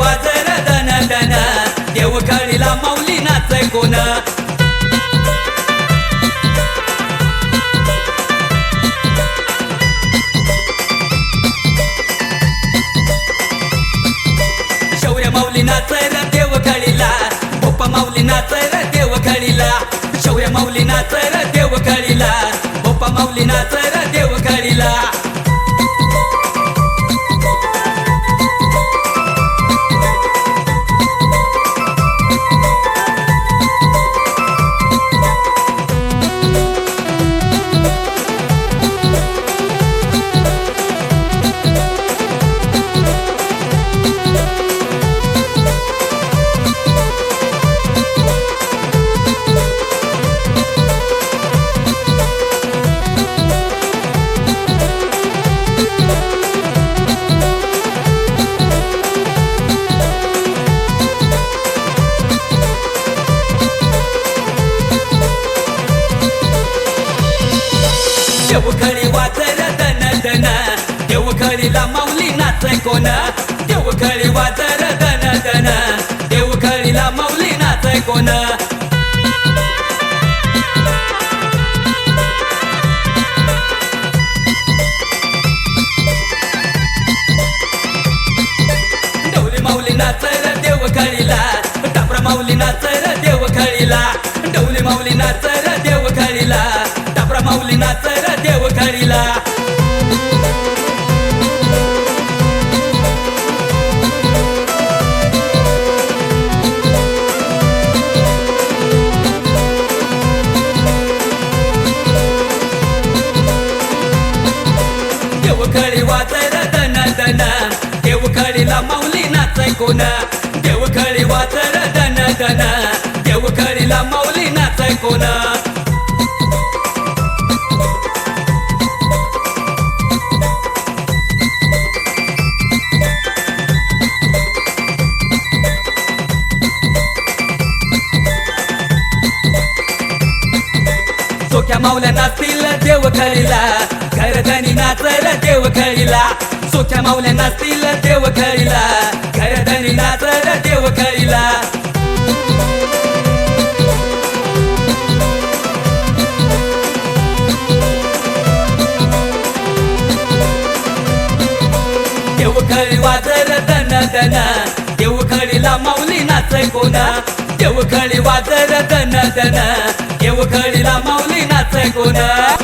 वाजर दन दन. देवखळीला माऊली नाच कोण शौर्य माऊली नाच र देवखळीला बोप्पा माऊली नाच र देवखळीला शौर्य माऊली नाच र देवखळीला बोप्पा माऊली देवखळी वाजर दन दन देवखळीला माऊली नाच कोण. देवखळी वाजर दन दन देवखळीला माऊली नाच कोण. डवली माऊली नाच र देवखळीला टापरा माऊली नाच र देवखळीला डवली माऊली नाच र देवखळीला टापरा माऊली नाच दन दन देवखळीला माऊली नाच कोण. देवखळी वाजर दन दन देवखळीला माऊली नाच कोण. सोक्या माऊल्या नाचतील देवखळीला. घरधनी नाचल देवखळीला. सोक्या माऊल्या नाचतील देवखळीला घरधनी नाचल देव घरीला देव देवखळी वाजर दन दन देवखळीला माऊली नाच कोणा. देव देवखळी वाजर दन दन देवखळीला माऊली नाच कोणा.